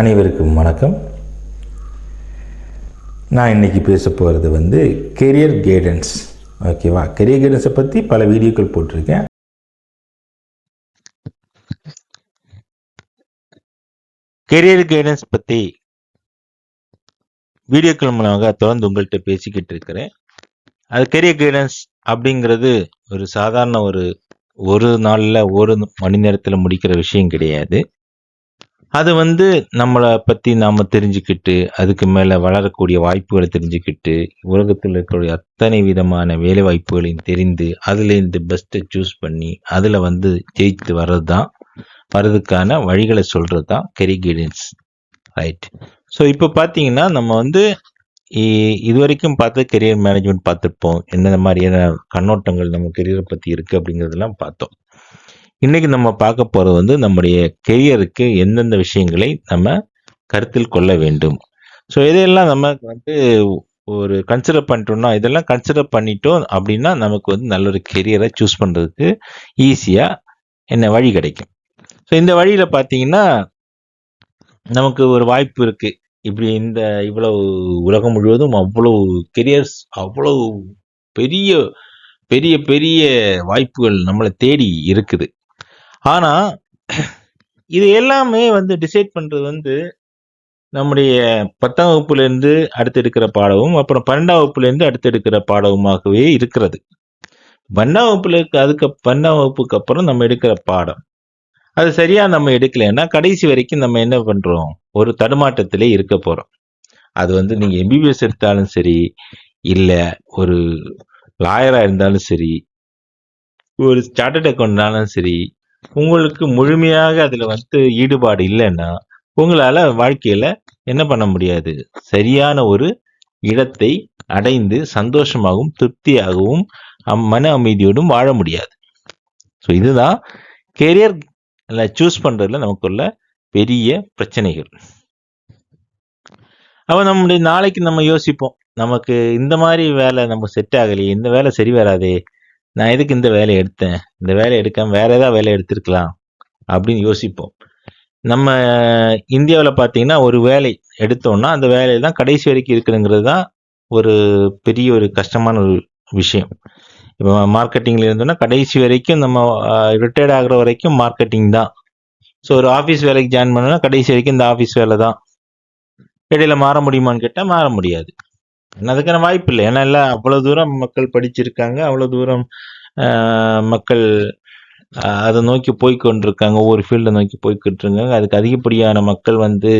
அனைவருக்கும் வணக்கம். நான் இன்றைக்கி பேச போகிறது வந்து கெரியர் கைடன்ஸ் ஓகேவா கெரியர் கைடன்ஸை பற்றி பல வீடியோக்கள் போட்டிருக்கேன். கெரியர் கைடன்ஸ் பற்றி வீடியோக்கள் மூலமாக தொடர்ந்து உங்கள்கிட்ட பேசிக்கிட்டு இருக்கிறேன். அது கெரியர் கைடன்ஸ் அப்படிங்கிறது ஒரு சாதாரண ஒரு ஒரு நாளில் ஒரு மணி நேரத்தில் முடிக்கிற விஷயம் கிடையாது. அது வந்து நம்மளை பற்றி நாம் தெரிஞ்சுக்கிட்டு அதுக்கு மேலே வளரக்கூடிய வாய்ப்புகளை தெரிஞ்சுக்கிட்டு உலகத்தில் இருக்கக்கூடிய அத்தனை விதமான வேலை வாய்ப்புகளையும் தெரிந்து அதுலேருந்து பெஸ்ட்டை சூஸ் பண்ணி அதில் வந்து ஜெயித்து வர்றது தான் வர்றதுக்கான வழிகளை சொல்கிறது தான் கெரி கைடன்ஸ் ரைட் ஸோ இப்போ பார்த்தீங்கன்னா நம்ம வந்து இது வரைக்கும் பார்த்து கெரியர் மேனேஜ்மெண்ட் பார்த்துருப்போம். என்னென்ன மாதிரியான கண்ணோட்டங்கள் நம்ம கெரியரை பற்றி இருக்குது அப்படிங்கிறதெல்லாம் பார்த்தோம். இன்னைக்கு நம்ம பார்க்க போகிறது வந்து நம்முடைய கெரியருக்கு எந்தெந்த விஷயங்களை நம்ம கருத்தில் கொள்ள வேண்டும். ஸோ இதையெல்லாம் நம்ம வந்து ஒரு கன்சிடர் பண்ணிட்டோம்னா இதெல்லாம் கன்சிடர் பண்ணிட்டோம் அப்படின்னா நமக்கு வந்து நல்ல ஒரு கெரியரை சூஸ் பண்ணுறதுக்கு ஈஸியாக என்ன வழி கிடைக்கும். ஸோ இந்த வழியில் பார்த்தீங்கன்னா நமக்கு ஒரு வாய்ப்பு இருக்கு. இப்படி இந்த இவ்வளவு உலகம் முழுவதும் அவ்வளவு கெரியர்ஸ் அவ்வளவு பெரிய பெரிய பெரிய வாய்ப்புகள் நம்மளை தேடி இருக்குது. ஆனா இது எல்லாமே வந்து டிசைட் பண்றது வந்து நம்முடைய பத்தாம் வகுப்புல இருந்து அடுத்து எடுக்கிற பாடமும் அப்புறம் பன்னெண்டாம் வகுப்புல இருந்து அடுத்து எடுக்கிற பாடமுமாகவே இருக்கிறது. பன்னெண்டாம் வகுப்புல இருக்க அதுக்கு பன்னெண்டாம் வகுப்புக்கு அப்புறம் நம்ம எடுக்கிற பாடம். அது சரியா நம்ம எடுக்கலைன்னா கடைசி வரைக்கும் நம்ம என்ன பண்றோம்? ஒரு தடுமாட்டத்திலே இருக்க போறோம். அது வந்து நீங்க எம்பிபிஎஸ் எடுத்தாலும் சரி இல்ல ஒரு லாயரா இருந்தாலும் சரி ஒரு சார்ட்டர்ட் அக்கௌண்ட்னாலும் சரி உங்களுக்கு முழுமையாக அதுல வந்து ஈடுபாடு இல்லைன்னா உங்களால வாழ்க்கையில என்ன பண்ண முடியாது? சரியான ஒரு இடத்தை அடைந்து சந்தோஷமாகவும் திருப்தியாகவும் அம்- மன அமைதியோடும் வாழ முடியாது. ஸோ இதுதான் கெரியர் சூஸ் பண்றதுல நமக்குள்ள பெரிய பிரச்சனைகள். அப்ப நம்முடைய நாளைக்கு நம்ம யோசிப்போம். நமக்கு இந்த மாதிரி வேலை நம்ம செட் ஆகலையே இந்த வேலை சரி வராதே நான் எதுக்கு இந்த வேலையை எடுத்தேன்? இந்த வேலையை எடுக்காம வேற ஏதாவது வேலை எடுத்திருக்கலாம் அப்படின்னு யோசிப்போம். நம்ம இந்தியாவில் பார்த்தீங்கன்னா ஒரு வேலை எடுத்தோம்னா அந்த வேலையை தான் கடைசி வரைக்கும் இருக்கணுங்கிறது தான் ஒரு பெரிய ஒரு கஷ்டமான ஒரு விஷயம். இப்போ மார்க்கெட்டிங்கில் இருந்தோம்னா கடைசி வரைக்கும் நம்ம ரிட்டையர்ட் ஆகுற வரைக்கும் மார்க்கெட்டிங் தான். ஸோ ஒரு ஆஃபீஸ் வேலைக்கு ஜாயின் பண்ணோம்னா கடைசி வரைக்கும் இந்த ஆஃபீஸ் வேலை தான். இடையில மாற முடியுமான்னு கேட்டால் மாற முடியாது. அதுக்கான வாய்ப்பு இல்லை ஏன்னா எல்லாம் அவ்வளவு தூரம் மக்கள் படிச்சிருக்காங்க. அவ்வளவு தூரம் ஆஹ், மக்கள் ஆஹ், அதை நோக்கி போய் கொண்டிருக்காங்க ஒவ்வொரு ஃபீல்டை நோக்கி போய்கிட்டு இருக்காங்க அதுக்கு அதிகப்படியான மக்கள் வந்து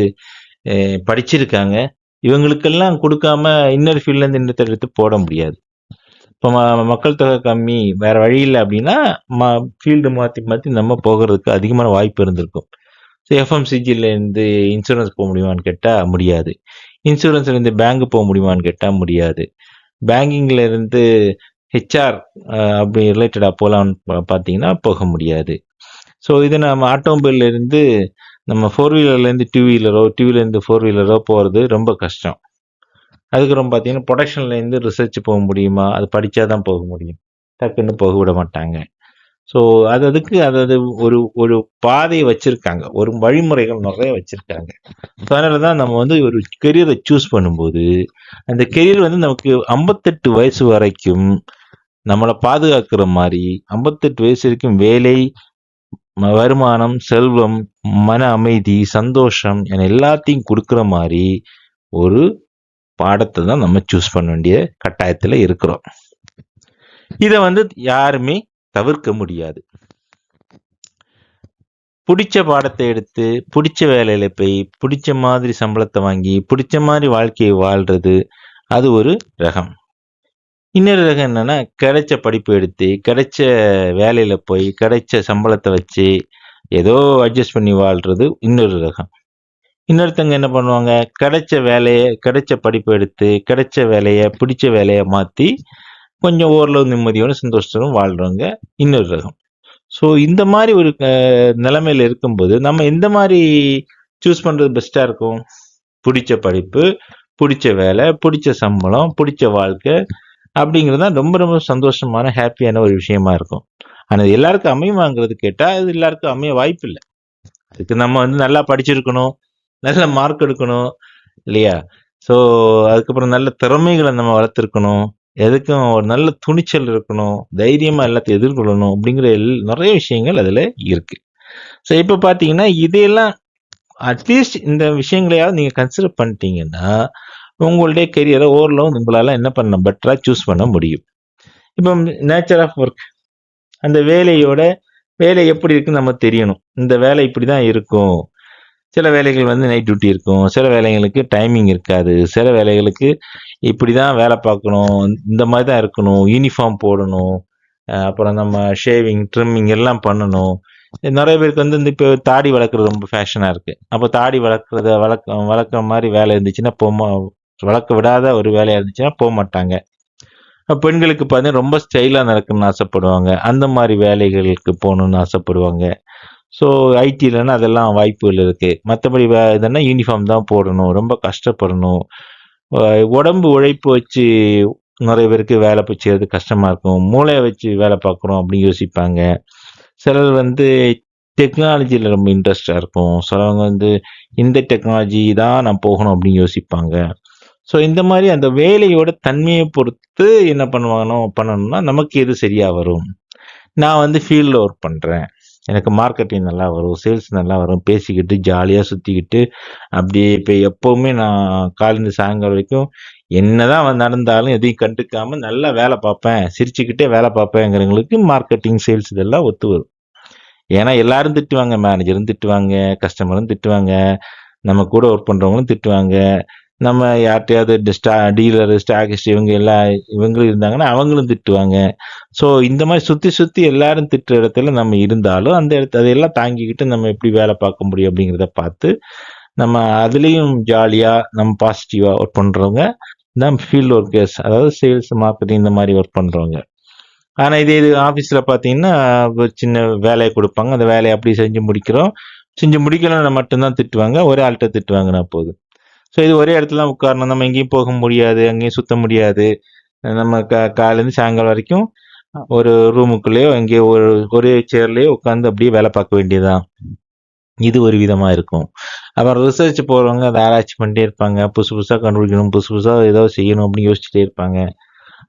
படிச்சிருக்காங்க. இவங்களுக்கெல்லாம் கொடுக்காம இன்னொரு ஃபீல்ட்லேருந்து இன்னொருத்த எடுத்து போட முடியாது. இப்போ ம- மக்கள் தொகை கம்மி வேற வழி இல்லை அப்படின்னா ஃபீல்டு மாற்றி மாற்றி நம்ம போகிறதுக்கு அதிகமான வாய்ப்பு இருந்திருக்கும். ஸோ எஃப்எம்சிஜில இருந்து இன்சூரன்ஸ் போக முடியுமான்னு கேட்டால் முடியாது. இன்சூரன்ஸ்ல இருந்து பேங்க் போக முடியுமான்னு கேட்டால் முடியாது. பேங்கிங்ல இருந்து ஹெச்ஆர் அப்படி ரிலேட்டடாக போகலான்னு பார்த்தீங்கன்னா போக முடியாது. ஸோ இது நம்ம ஆட்டோமொபைல்ல இருந்து நம்ம ஃபோர் வீலர்லேருந்து டூ வீலரோ டூ வீலர்லேருந்து ஃபோர் வீலரோ போகிறது ரொம்ப கஷ்டம். அதுக்கப்புறம் பார்த்தீங்கன்னா ப்ரொடக்ஷன்லேருந்து ரிசர்ச் போக முடியுமா? அது படித்தா தான் போக முடியும். டக்குன்னு போக விட மாட்டாங்க. ஸோ அது அதுக்கு அது அது ஒரு ஒரு பாதையை வச்சிருக்காங்க. ஒரு வழிமுறைகள் நிறைய வச்சிருக்காங்க. ஸோ அதனால தான் நம்ம வந்து ஒரு கெரியரை சூஸ் பண்ணும்போது அந்த கெரியர் வந்து நமக்கு ஐம்பத்தெட்டு வயசு வரைக்கும் நம்மளை பாதுகாக்கிற மாதிரி ஐம்பத்தெட்டு வயசு வரைக்கும் வேலை வருமானம் செல்வம் மன அமைதி சந்தோஷம் என எல்லாத்தையும் கொடுக்குற மாதிரி ஒரு பாடத்தை தான் நம்ம சூஸ் பண்ண வேண்டிய கட்டாயத்தில் இருக்கிறோம். இதை வந்து யாருமே தவிர்க்க முடியாது. பிடிச்ச பாடத்தை எடுத்து பிடிச்ச வேலையில போய் பிடிச்ச மாதிரி சம்பளத்தை வாங்கி பிடிச்ச மாதிரி வாழ்க்கையை வாழ்றது அது ஒரு ரகம். இன்னொரு ரகம் என்னன்னா கிடைச்ச படிப்பு எடுத்து கிடைச்ச வேலையில போய் கிடைச்ச சம்பளத்தை வச்சு ஏதோ அட்ஜஸ்ட் பண்ணி வாழ்றது இன்னொரு ரகம். இன்னொருத்தங்க என்ன பண்ணுவாங்க கிடைச்ச வேலையை கிடைச்ச படிப்பு எடுத்து கிடைச்ச வேலையை பிடிச்ச வேலையை மாற்றி கொஞ்சம் ஓரளவு நிம்மதியோட சந்தோஷத்தோடும் வாழ்றவங்க இன்னொரு ரகம். ஸோ இந்த மாதிரி ஒரு நிலைமையில் நிலைமையில இருக்கும்போது நம்ம எந்த மாதிரி சூஸ் பண்றது பெஸ்டா இருக்கும்? பிடிச்ச படிப்பு பிடிச்ச வேலை பிடிச்ச சம்பளம் பிடிச்ச வாழ்க்கை அப்படிங்கிறது தான் ரொம்ப ரொம்ப சந்தோஷமான ஹாப்பியான ஒரு விஷயமா இருக்கும். ஆனால் எல்லாருக்கும் அமையுமாங்கிறது கேட்டால் அது எல்லாருக்கும் அமைய வாய்ப்பு இல்லை அதுக்கு நம்ம வந்து நல்லா படிச்சிருக்கணும் நல்ல மார்க் எடுக்கணும் இல்லையா? ஸோ அதுக்கப்புறம் நல்ல திறமைகளை நம்ம வளர்த்துருக்கணும். எதுக்கும் ஒரு நல்ல துணிச்சல் இருக்கணும் தைரியமா எல்லாத்தையும் எதிர்கொள்ளணும் அப்படிங்கிற எல்- நிறைய விஷயங்கள் அதுல இருக்கு. ஸோ இப்போ பார்த்தீங்கன்னா இதையெல்லாம் அட்லீஸ்ட் இந்த விஷயங்களையாவது நீங்கள் கன்சிடர் பண்ணிட்டீங்கன்னா உங்களுடைய கெரியரை ஓரளவு உங்களால் என்ன பண்ண பெட்டராக சூஸ் பண்ண முடியும். இப்போ நேச்சர் ஆஃப் ஒர்க் அந்த வேலையோட வேலை எப்படி இருக்குன்னு நம்ம தெரியணும். இந்த வேலை இப்படி தான் இருக்கும். சில வேலைகள் வந்து நைட் டியூட்டி இருக்கும். சில வேலைகளுக்கு டைமிங் இருக்காது. சில வேலைகளுக்கு இப்படி தான் வேலை பார்க்கணும். இந்த மாதிரி தான் இருக்கணும். யூனிஃபார்ம் போடணும். அப்புறம் நம்ம ஷேவிங் ட்ரிம்மிங் எல்லாம் பண்ணணும். நிறைய பேருக்கு வந்து இந்த இப்போ தாடி வளர்க்குறது ரொம்ப ஃபேஷனாக இருக்குது அப்போ தாடி வளர்க்குறத வளர்க்க வளர்க்குற மாதிரி வேலை இருந்துச்சுன்னா போமா வளர்க்க விடாத ஒரு வேலையாக இருந்துச்சுன்னா போக மாட்டாங்க. பெண்களுக்கு பார்த்தீங்கன்னா ரொம்ப ஸ்டைலாக நடக்கணும்னு ஆசைப்படுவாங்க. அந்த மாதிரி வேலைகளுக்கு போகணுன்னு ஆசைப்படுவாங்க. ஸோ ஐடிலன்னா அதெல்லாம் வாய்ப்புகள் இருக்குது மற்றபடி வே இதெல்லாம் யூனிஃபார்ம் தான் போடணும். ரொம்ப கஷ்டப்படணும். உடம்பு உழைப்பு வச்சு நிறைய பேருக்கு வேலை போய் கஷ்டமாக இருக்கும். மூளையை வச்சு வேலை பார்க்குறோம் அப்படின்னு யோசிப்பாங்க. சிலர் வந்து டெக்னாலஜியில் ரொம்ப இன்ட்ரெஸ்டாக இருக்கும். சிலவங்க வந்து இந்த டெக்னாலஜி தான் நான் போகணும் அப்படின்னு யோசிப்பாங்க. ஸோ இந்த மாதிரி அந்த வேலையோட தன்மையை பொறுத்து என்ன பண்ணுவாங்கன்னா பண்ணணும்னா நமக்கு எது சரியாக வரும். நான் வந்து ஃபீல்டில் ஒர்க் பண்ணுறேன் எனக்கு மார்க்கெட்டிங் நல்லா வரும் சேல்ஸ் நல்லா வரும். பேசிக்கிட்டு ஜாலியாக சுற்றிக்கிட்டு அப்படியே இப்போ எப்போவுமே நான் காலையில சாயங்காலம் வரைக்கும் என்னதான் நடந்தாலும் எதையும் கண்டுக்காமல் நல்லா வேலை பார்ப்பேன். சிரிச்சுக்கிட்டே வேலை பார்ப்பேங்கிறவங்களுக்கு மார்க்கெட்டிங் சேல்ஸ் இதெல்லாம் ஒத்து வரும். ஏன்னா எல்லாரும் திட்டுவாங்க. மேனேஜரும் திட்டுவாங்க கஸ்டமரும் திட்டுவாங்க. நம்ம கூட ஒர்க் பண்ணுறவங்களும் திட்டுவாங்க. நம்ம யார்கிட்டயாவது ஸ்டா டீலர் ஸ்டாகிஸ்ட் இவங்க எல்லாம் இவங்களும் இருந்தாங்கன்னா அவங்களும் திட்டுவாங்க. ஸோ இந்த மாதிரி சுற்றி சுற்றி எல்லாரும் திட்டுற இடத்துல நம்ம இருந்தாலும் அந்த இடத்த அதையெல்லாம் தாங்கிக்கிட்டு நம்ம எப்படி வேலை பார்க்க முடியும் அப்படிங்கிறத பார்த்து நம்ம அதுலேயும் ஜாலியாக நம்ம பாசிட்டிவாக ஒர்க் பண்ணுறவங்க தான் ஃபீல்டு ஒர்க்கர்ஸ் அதாவது சேல்ஸ் மார்க்கெட்டிங் இந்த மாதிரி ஒர்க் பண்ணுறவங்க ஆனால் இதே இது ஆஃபீஸில் பார்த்தீங்கன்னா ஒரு சின்ன வேலையை கொடுப்பாங்க. அந்த வேலையை அப்படி செஞ்சு முடிக்கிறோம். செஞ்சு முடிக்கலன்னா மட்டும்தான் திட்டுவாங்க. ஒரே ஆள்கிட்ட திட்டுவாங்கன்னா போதும். ஸோ இது ஒரே இடத்துல தான் உட்காரணும். நம்ம எங்கேயும் போக முடியாது அங்கேயும் சுத்த முடியாது. நம்ம க காலேருந்து சாயங்காலம் வரைக்கும் ஒரு ரூமுக்குள்ளேயோ எங்கேயோ ஒரு ஒரே சேர்லேயோ உட்காந்து அப்படியே வேலை பார்க்க வேண்டியதுதான். இது ஒரு விதமாக இருக்கும். அப்புறம் ரிசர்ச் போகிறவங்க அதை ஆராய்ச்சி பண்ணிட்டே இருப்பாங்க. புதுசு புதுசாக கண்டுபிடிக்கணும் புதுசு புதுசாக ஏதோ செய்யணும் அப்படின்னு யோசிச்சுட்டே இருப்பாங்க.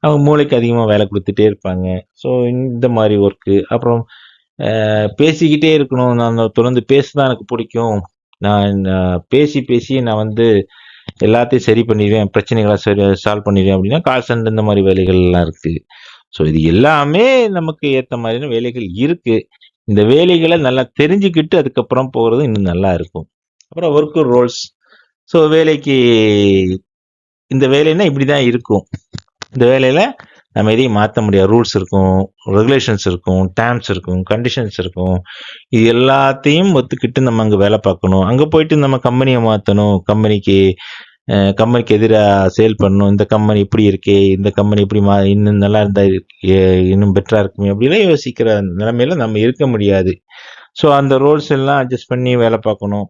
அவங்க மூளைக்கு அதிகமாக வேலை கொடுத்துட்டே இருப்பாங்க. ஸோ இந்த மாதிரி ஒர்க்கு அப்புறம் பேசிக்கிட்டே இருக்கணும். நான் தொடர்ந்து பேச தான் எனக்கு பிடிக்கும். நான் பேசி பேசி நான் வந்து எல்லாத்தையும் சரி பண்ணிடுவேன் பிரச்சனைகளை சரி சால்வ் பண்ணிடுவேன் அப்படின்னா கால் சென்டர் இந்த மாதிரி வேலைகள் எல்லாம் ஸோ இது எல்லாமே நமக்கு ஏற்ற மாதிரியான வேலைகள் இருக்குது இந்த வேலைகளை நல்லா தெரிஞ்சுக்கிட்டு அதுக்கப்புறம் போகிறது இன்னும் நல்லா இருக்கும். அப்புறம் ஒர்க்கு ரோல்ஸ் ஸோ வேலைக்கு இந்த வேலைன்னா இப்படி தான் இருக்கும். இந்த வேலையில் நம்ம எதையும் மாற்ற முடியாது. ரூல்ஸ் இருக்கும் ரெகுலேஷன்ஸ் இருக்கும் டேம்ஸ் இருக்கும் கண்டிஷன்ஸ் இருக்கும். இது எல்லாத்தையும் ஒத்துக்கிட்டு நம்ம அங்கே வேலை பார்க்கணும். அங்கே போயிட்டு நம்ம கம்பெனியை மாற்றணும் கம்பெனிக்கு கம்பெனிக்கு எதிராக சேல் பண்ணணும். இந்த கம்பெனி இப்படி இருக்கே இந்த கம்பெனி இப்படி மா இன்னும் நல்லா இருந்தால் இன்னும் பெட்டராக இருக்குமே அப்படிலாம் யோசிக்கிற நிலைமையில நம்ம இருக்க முடியாது. ஸோ அந்த ரோல்ஸ் எல்லாம் அட்ஜஸ்ட் பண்ணி வேலை பார்க்கணும்.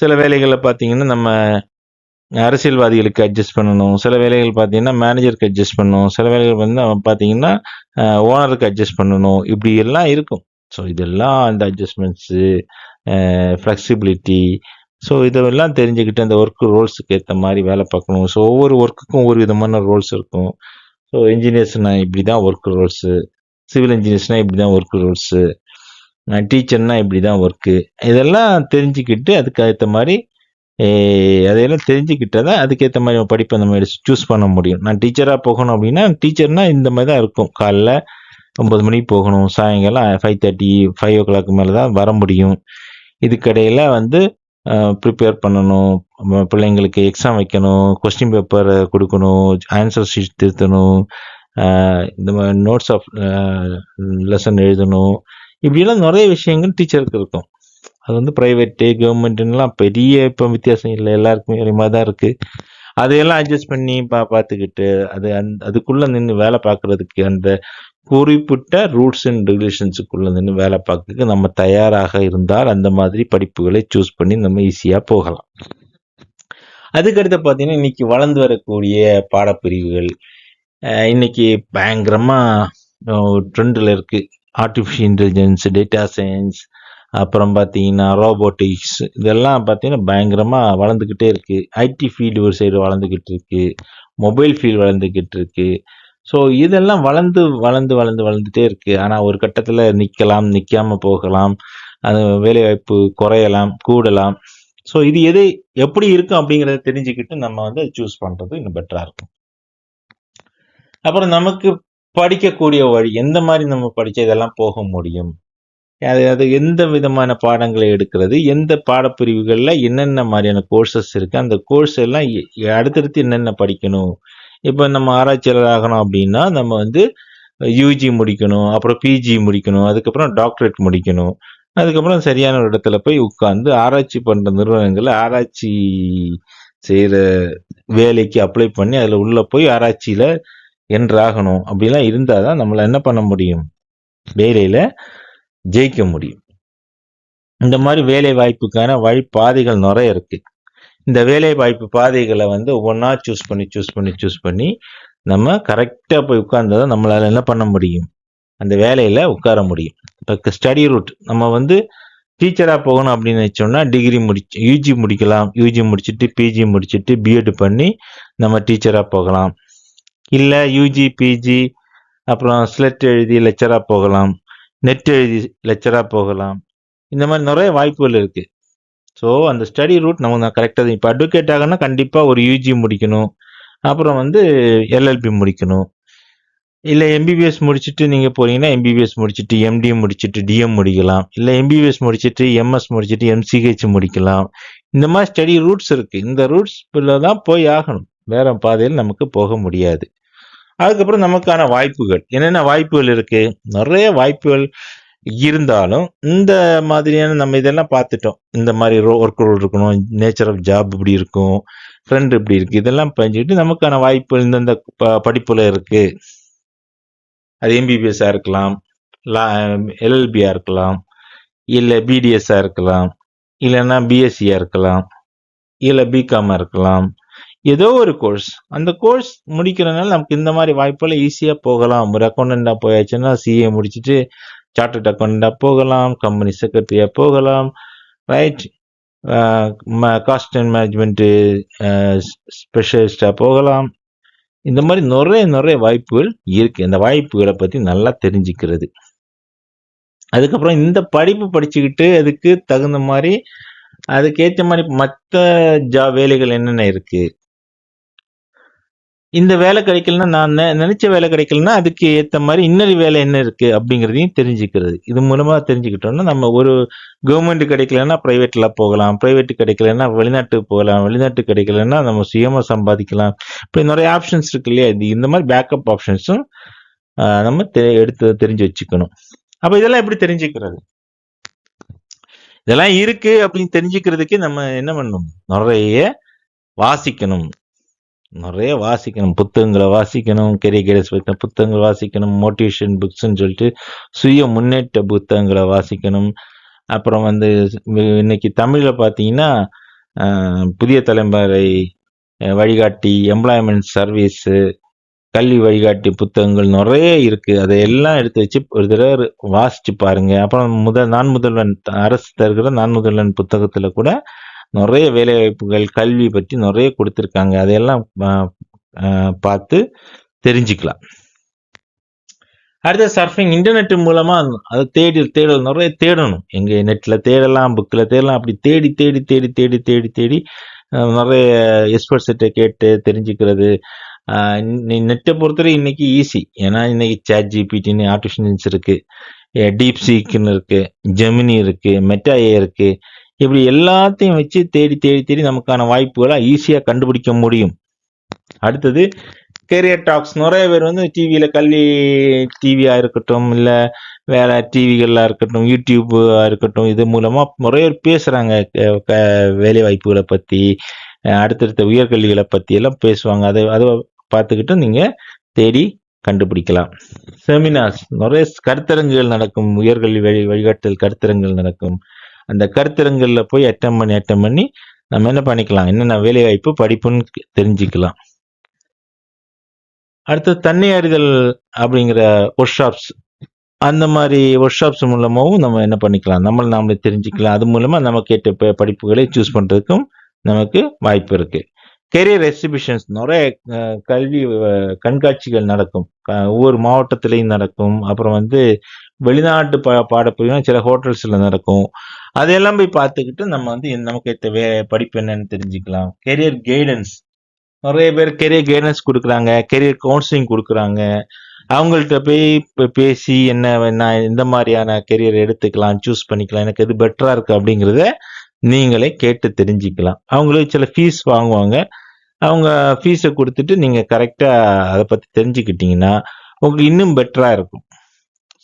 சில வேலைகளில் பார்த்தீங்கன்னா நம்ம அரசியல்வாதிகளுக்கு அட்ஜஸ்ட் பண்ணணும். சில வேலைகள் பார்த்தீங்கன்னா மேனேஜருக்கு அட்ஜஸ்ட் பண்ணணும். சில வேலைகள் வந்து பார்த்தீங்கன்னா ஓனருக்கு அட்ஜஸ்ட் பண்ணணும். இப்படி எல்லாம் இருக்கும். ஸோ இதெல்லாம் அந்த அட்ஜஸ்ட்மெண்ட்ஸு ஃப்ளெக்சிபிலிட்டி ஸோ இதெல்லாம் தெரிஞ்சுக்கிட்டு அந்த ஒர்க் ரோல்ஸுக்கு ஏற்ற மாதிரி வேலை பார்க்கணும். ஸோ ஒவ்வொரு ஒர்க்குக்கும் ஒவ்வொரு விதமான ரோல்ஸ் இருக்கும். ஸோ இன்ஜினியர்ஸ்னால் இப்படி தான் ஒர்க் ரோல்ஸு சிவில் இன்ஜினியர்ஸ்னால் இப்படி தான் ஒர்க் ரோல்ஸு டீச்சர்னால் இப்படி தான் ஒர்க்கு இதெல்லாம் தெரிஞ்சுக்கிட்டு அதுக்கு ஏற்ற மாதிரி அதையெல்லாம் தெரிஞ்சுக்கிட்டால் தான் அதுக்கேற்ற மாதிரி படிப்பை நம்ம சூஸ் பண்ண முடியும். நான் டீச்சராக போகணும் அப்படின்னா டீச்சர்னால் இந்த மாதிரி தான் இருக்கும். காலைல ஒம்பது மணிக்கு போகணும். சாயங்காலம் five thirty five o'clock மேலே தான் வர முடியும். இதுக்கடையில் வந்து ப்ரிப்பேர் பண்ணணும். நம்ம பிள்ளைங்களுக்கு எக்ஸாம் வைக்கணும். கொஸ்டின் பேப்பர் கொடுக்கணும். ஆன்சர் ஷீட் திருத்தணும். இந்த மாதிரி நோட்ஸ் ஆஃப் லெசன் எழுதணும். இப்படிலாம் நிறைய விஷயங்கள் டீச்சருக்கு இருக்கும். அது வந்து ப்ரைவேட்டு கவர்மெண்ட்டுலாம் பெரிய இப்போ வித்தியாசம் இல்லை. எல்லாருக்குமே ஒரே மாதிரி தான் இருக்குது அதையெல்லாம் அட்ஜஸ்ட் பண்ணி பா பார்த்துக்கிட்டு அது அந் அதுக்குள்ளே நின்று வேலை பார்க்குறதுக்கு அந்த குறிப்பிட்ட ரூல்ஸ் அண்ட் ரெகுலேஷன்ஸுக்குள்ளே நின்று வேலை பார்க்கறதுக்கு நம்ம தயாராக இருந்தால் அந்த மாதிரி படிப்புகளை சூஸ் பண்ணி நம்ம ஈஸியாக போகலாம். அதுக்கடுத்து பார்த்தீங்கன்னா இன்னைக்கு வளர்ந்து வரக்கூடிய பாடப்பிரிவுகள். இன்னைக்கு பயங்கரமாக ட்ரெண்டில் இருக்குது ஆர்டிஃபிஷியல் இன்டெலிஜென்ஸ் டேட்டா சயின்ஸ் அப்புறம் பார்த்தீங்கன்னா ரோபோட்டிக்ஸ் இதெல்லாம் பார்த்தீங்கன்னா பயங்கரமாக வளர்ந்துக்கிட்டே இருக்குது ஐடி ஃபீல்டு ஒரு சைடு வளர்ந்துக்கிட்டு இருக்குது மொபைல் ஃபீல்டு வளர்ந்துக்கிட்டு இருக்குது ஸோ இதெல்லாம் வளர்ந்து வளர்ந்து வளர்ந்து வளர்ந்துட்டே இருக்குது ஆனால் ஒரு கட்டத்தில் நிற்கலாம் நிற்காமல் போகலாம். அது வேலைவாய்ப்பு குறையலாம் கூடலாம். ஸோ இது எது எப்படி இருக்கும் அப்படிங்கிறத தெரிஞ்சுக்கிட்டு நம்ம வந்து சூஸ் பண்ணுறது இன்னும் பெட்டராக இருக்கும். அப்புறம் நமக்கு படிக்கக்கூடிய வழி எந்த மாதிரி நம்ம படித்தா இதெல்லாம் போக முடியும்? அது அது எந்த விதமான பாடங்களை எடுக்கிறது எந்த பாடப்பிரிவுகளில் என்னென்ன மாதிரியான கோர்சஸ் இருக்குது அந்த கோர்ஸ் எல்லாம் எ- அடுத்தடுத்து என்னென்ன படிக்கணும்? இப்போ நம்ம ஆராய்ச்சியாளர் ஆகணும் அப்படின்னா நம்ம வந்து யூஜி முடிக்கணும் அப்புறம் பிஜி முடிக்கணும் அதுக்கப்புறம் டாக்டரேட் முடிக்கணும். அதுக்கப்புறம் சரியான ஒரு இடத்துல போய் உட்காந்து ஆராய்ச்சி பண்ணுற நிறுவனங்களில் ஆராய்ச்சி செய்கிற வேலைக்கு அப்ளை பண்ணி அதில் உள்ளே போய் ஆராய்ச்சியில் என்றாகணும் அப்படிலாம் இருந்தால் தான் நம்மளை என்ன பண்ண முடியும்? வேலையில் ஜெயிக்க முடியும். இந்த மாதிரி வேலை வாய்ப்புக்கான வழி பாதைகள் நிறைய இருக்கு. இந்த வேலை வாய்ப்பு பாதைகளை வந்து ஒவ்வொன்றா சூஸ் பண்ணி சூஸ் பண்ணி சூஸ் பண்ணி நம்ம கரெக்டாக போய் உட்கார்ந்தா நம்மளால என்ன பண்ண முடியும்? அந்த வேலையில் உட்கார முடியும். இப்போ ஸ்டடி ரூட் நம்ம வந்து டீச்சராக போகணும் அப்படின்னு நினச்சோம்னா டிகிரி முடிச்சு யூஜி முடிக்கலாம். யூஜி முடிச்சுட்டு பிஜி முடிச்சுட்டு பிஎட் பண்ணி நம்ம டீச்சராக போகலாம். இல்லை யூஜி பிஜி அப்புறம் ஸ்லெட் எழுதி லெக்சராக போகலாம். நெட் எழுதி லெக்சராக போகலாம். இந்த மாதிரி நிறைய வாய்ப்புகள் இருக்குது ஸோ அந்த ஸ்டடி ரூட் நம்ம கரெக்டாக இப்போ அட்வொகேட் ஆகணும்னா கண்டிப்பாக ஒரு யூஜி முடிக்கணும். அப்புறம் வந்து எல்எல்பி முடிக்கணும். இல்லை எம்பிபிஎஸ் முடிச்சுட்டு நீங்கள் போகிறீங்கன்னா எம்பிபிஎஸ் முடிச்சுட்டு எம்டி முடிச்சுட்டு டிஎம் முடிக்கலாம். இல்லை எம்பிபிஎஸ் முடிச்சுட்டு எம்எஸ் முடிச்சுட்டு எம்சிஹெச் முடிக்கலாம். இந்த மாதிரி ஸ்டடி ரூட்ஸ் இருக்குது இந்த ரூட்ஸ் தான் போய் ஆகணும். வேற பாதையில் நமக்கு போக முடியாது. அதுக்கப்புறம் நமக்கான வாய்ப்புகள். என்னென்ன வாய்ப்புகள் இருக்கு? நிறைய வாய்ப்புகள் இருந்தாலும் இந்த மாதிரியான நம்ம இதெல்லாம் பார்த்துட்டோம். இந்த மாதிரி ஒர்க் ரோல் இருக்கணும் நேச்சர் ஆஃப் ஜாப் இப்படி இருக்கும் ஃப்ரெண்ட் இப்படி இருக்கு இதெல்லாம் பதிஞ்சுக்கிட்டு நமக்கான வாய்ப்பு இந்தந்த ப- படிப்புல இருக்கு. அது எம்பிபிஎஸ்ஸாக இருக்கலாம் எல்எல்பியாக இருக்கலாம் இல்லை பிடிஎஸ்ஸாக இருக்கலாம் இல்லைன்னா பிஎஸ்சியாக இருக்கலாம் இல்லை பிகாமாக இருக்கலாம் ஏதோ ஒரு கோர்ஸ் அந்த கோர்ஸ் முடிக்கிறனால நமக்கு இந்த மாதிரி வாய்ப்புகள் ஈஸியாக போகலாம். ஒரு அக்கௌண்டண்டாக போயாச்சுன்னா சிஏ முடிச்சுட்டு சார்ட்டர்ட் அக்கௌண்டண்டாக போகலாம். கம்பெனி செக்ரட்டரியாக போகலாம். ரைட் காஸ்ட் அண்ட் மேனேஜ்மெண்ட்டு ஸ்பெஷலிஸ்டாக போகலாம். இந்த மாதிரி நிறைய நிறைய வாய்ப்புகள் இருக்குது இந்த வாய்ப்புகளை பற்றி நல்லா தெரிஞ்சுக்கிறது. அதுக்கப்புறம் இந்த படிப்பு படிச்சுக்கிட்டு அதுக்கு தகுந்த மாதிரி அதுக்கேற்ற மாதிரி மற்ற ஜா வேலைகள் என்னென்ன இருக்குது இந்த வேலை கிடைக்கலன்னா நான் நெ- நினைச்ச வேலை கிடைக்கலன்னா அதுக்கு ஏற்ற மாதிரி இன்னொரு வேலை என்ன இருக்கு அப்படிங்கிறதையும் தெரிஞ்சுக்கிறது. இது மூலமா தெரிஞ்சுக்கிட்டோம்னா நம்ம ஒரு கவர்மெண்ட் கிடைக்கலன்னா பிரைவேட்ல போகலாம் பிரைவேட் கிடைக்கலன்னா வெளிநாட்டுக்கு போகலாம் வெளிநாட்டு கிடைக்கலன்னா நம்ம சுயமா சம்பாதிக்கலாம். இப்படி நிறைய ஆப்ஷன்ஸ் இருக்கு இல்லையா? இது இந்த மாதிரி பேக்கப் ஆப்ஷன்ஸும் நம்ம தெ- எடுத்து தெரிஞ்சு வச்சுக்கணும். அப்ப இதெல்லாம் எப்படி தெரிஞ்சுக்கிறது? இதெல்லாம் இருக்கு அப்படின்னு தெரிஞ்சுக்கிறதுக்கு நம்ம என்ன பண்ணணும்? நிறைய வாசிக்கணும். நிறைய வாசிக்கணும். புத்தகங்களை வாசிக்கணும் கெரியர் கைடன்ஸ் பற்றின புத்தகங்கள் வாசிக்கணும் மோட்டிவேஷன் புக்ஸ்ன்னு சொல்லிட்டு சுய முன்னேற்ற புத்தகங்களை வாசிக்கணும். அப்புறம் வந்து இன்னைக்கு தமிழில் பார்த்தீங்கன்னா புதிய தலைமுறை வழிகாட்டி எம்ப்ளாய்மெண்ட் சர்வீஸு கல்வி வழிகாட்டி புத்தகங்கள் நிறைய இருக்குது அதை எல்லாம் எடுத்து வச்சு ஒரு தடவை வாசித்து பாருங்கள் அப்புறம் முதல் நான் முதல்வன் அரசு தருகிற நான் முதல்வன் புத்தகத்தில் கூட நிறைய வேலைவாய்ப்புகள் கல்வி பற்றி நிறைய கொடுத்துருக்காங்க. அதையெல்லாம் ஆஹ், பார்த்து தெரிஞ்சுக்கலாம். அடுத்த சர்ஃபிங் இன்டர்நெட் மூலமா அதை தேடி தேடல் நிறைய தேடணும். எங்க நெட்ல தேடலாம் புக்கில் தேடலாம் அப்படி தேடி தேடி தேடி தேடி தேடி தேடி நிறைய எக்ஸ்பர்ட்ஸ்கிட்ட கேட்டு தெரிஞ்சுக்கிறது. நெட்டை பொறுத்தவரை இன்னைக்கு ஈஸி ஏன்னா இன்னைக்கு சேட் ஜிபிடின்னு ஆர்டிஃபிஷியல்ஸ் இருக்கு. டீப் சீக்குன்னு இருக்கு. ஜெமினி இருக்கு. மெட்டாஏ இருக்கு. இப்படி எல்லாத்தையும் வச்சு தேடி தேடி தேடி நமக்கான வாய்ப்புகளை ஈஸியாக கண்டுபிடிக்க முடியும். அடுத்தது கெரியர் டாக்ஸ் நிறைய பேர் வந்து டிவியில் கல்வி டிவியாக இருக்கட்டும் இல்லை வேற டிவிகளாக இருக்கட்டும் யூடியூப்பாக இருக்கட்டும் இது மூலமாக நிறைய பேர் பேசுகிறாங்க க- வேலை வாய்ப்புகளை பற்றி அடுத்தடுத்த உயர்கல்விகளை பற்றி எல்லாம் பேசுவாங்க. அதை அதை பார்த்துக்கிட்டு நீங்கள் தேடி கண்டுபிடிக்கலாம். செமினார்ஸ் நிறைய கருத்தரங்குகள் நடக்கும். உயர்கல்வி வழி வழிகாட்டல் கருத்தரங்குகள் நடக்கும். அந்த கருத்தரங்குல போய் அட்டம் பண்ணி அட்டம் பண்ணி நம்ம என்ன பண்ணிக்கலாம்? என்னென்ன வேலைவாய்ப்பு படிப்புன்னு தெரிஞ்சுக்கலாம். அடுத்து தன்னை அறிதல் அப்படிங்கிற ஒர்க் ஷாப்ஸ் அந்த மாதிரி ஒர்க் ஷாப்ஸ் மூலமாகவும் நம்ம என்ன பண்ணிக்கலாம்? நம்மளை நாமளே தெரிஞ்சுக்கலாம். அது மூலமாக நமக்கு ஏற்ற படிப்புகளை சூஸ் பண்ணுறதுக்கும் நமக்கு வாய்ப்பு இருக்குது கெரியர் எக்ஸிபிஷன்ஸ் நிறைய கல்வி கண்காட்சிகள் நடக்கும். ஒவ்வொரு மாவட்டத்திலையும் நடக்கும். அப்புறம் வந்து வெளிநாட்டு பா பாடப்பிரிவுனா சில ஹோட்டல்ஸில் நடக்கும். அதையெல்லாம் போய் பார்த்துக்கிட்டு நம்ம வந்து நமக்கு ஏற்ற வே படிப்பு என்னன்னு தெரிஞ்சுக்கலாம். கெரியர் கைடன்ஸ் நிறைய பேர் கெரியர் கைடன்ஸ் கொடுக்குறாங்க. கெரியர் கவுன்சிலிங் கொடுக்குறாங்க. அவங்கள்ட்ட போய் இப்போ பேசி என்ன வேணா எந்த மாதிரியான கெரியர் எடுத்துக்கலாம் சூஸ் பண்ணிக்கலாம். எனக்கு எது பெட்டராக இருக்குது அப்படிங்கிறத நீங்களே கேட்டு தெரிஞ்சுக்கலாம். அவங்களுக்கு சில ஃபீஸ் வாங்குவாங்க. அவங்க ஃபீஸை கொடுத்துட்டு நீங்கள் கரெக்டாக அதை பற்றி தெரிஞ்சுக்கிட்டீங்கன்னா உங்களுக்கு இன்னும் பெட்டராக இருக்கும்.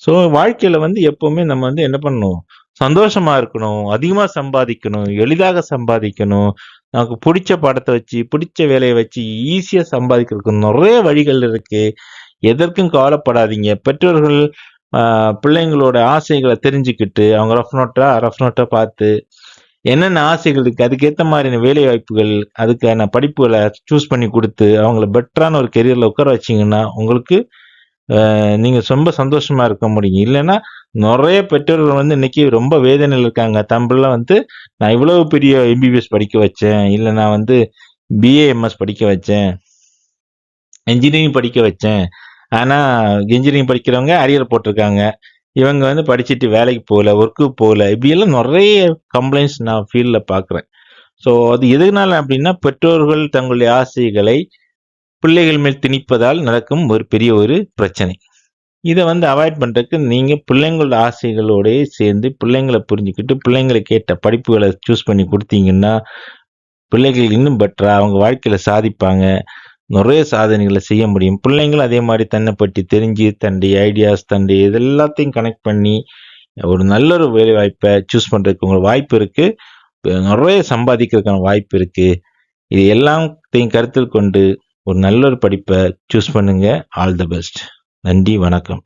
ஸோ வாழ்க்கையில் வந்து எப்போவுமே நம்ம வந்து என்ன பண்ணணும்? சந்தோஷமாக இருக்கணும். அதிகமாக சம்பாதிக்கணும். எளிதாக சம்பாதிக்கணும். நமக்கு பிடிச்ச படத்தை வச்சு பிடிச்ச வேலையை வச்சு ஈஸியாக சம்பாதிக்கிறதுக்கு நிறைய வழிகள் இருக்குது எதற்கும் கவலைப்படாதீங்க. பெற்றோர்கள் பிள்ளைங்களோட ஆசைகளை தெரிஞ்சுக்கிட்டு அவங்க ரஃப் நோட்டாக ரஃப் நோட்டை பார்த்து என்னென்ன ஆசைகள் இருக்கு? அதுக்கேற்ற மாதிரியான வேலை வாய்ப்புகள் அதுக்கான படிப்புகளை சூஸ் பண்ணி கொடுத்து அவங்கள பெட்டரான ஒரு கெரியர்ல உட்கார வச்சிங்கன்னா உங்களுக்கு நீங்கள் நீங்க ரொம்ப சந்தோஷமா இருக்க முடியும். இல்லைன்னா நிறைய பெற்றோர்கள் வந்து இன்னைக்கு ரொம்ப வேதனையில் இருக்காங்க. தம்பிள்ள வந்து நான் இவ்வளவு பெரிய எம்பிபிஎஸ் படிக்க வச்சேன். இல்லை நான் வந்து பிஏஎம்எஸ் படிக்க வச்சேன். இன்ஜினியரிங் படிக்க வச்சேன். ஆனா இன்ஜினியரிங் படிக்கிறவங்க அரியர் போட்டிருக்காங்க. இவங்க வந்து படிச்சுட்டு வேலைக்கு போகல ஒர்க்கு போகல இப்படியெல்லாம் நிறைய கம்ப்ளைண்ட்ஸ் நான் ஃபீல்டில் பார்க்குறேன். ஸோ அது எதுனால அப்படின்னா பெற்றோர்கள் தங்களுடைய ஆசைகளை பிள்ளைகள் மேல் திணிப்பதால் நடக்கும் ஒரு பெரிய ஒரு பிரச்சனை. இதை வந்து அவாய்ட் பண்ணுறதுக்கு நீங்கள் பிள்ளைங்களோட ஆசைகளோடய சேர்ந்து பிள்ளைங்களை புரிஞ்சுக்கிட்டு பிள்ளைங்களை கேட்ட படிப்புகளை சூஸ் பண்ணி கொடுத்தீங்கன்னா பிள்ளைகள் இன்னும் பெட்டராக அவங்க வாழ்க்கையில் சாதிப்பாங்க. நிறைய சாதனைகளை செய்ய முடியும். பிள்ளைங்களும் அதே மாதிரி தன்னை பற்றி தெரிஞ்சு தன்னுடைய ஐடியாஸ் தன்னுடைய இது எல்லாத்தையும் கனெக்ட் பண்ணி ஒரு நல்ல ஒரு வேலை வாய்ப்பை சூஸ் பண்ணுறதுக்கு உங்களுக்கு வாய்ப்பு இருக்குது நிறைய சம்பாதிக்கிறதுக்கான வாய்ப்பு இருக்குது இது எல்லாத்தையும் கருத்தில் கொண்டு ஒரு நல்ல ஒரு படிப்பை சூஸ் பண்ணுங்கள் ஆல் த பெஸ்ட் நன்றி வணக்கம்.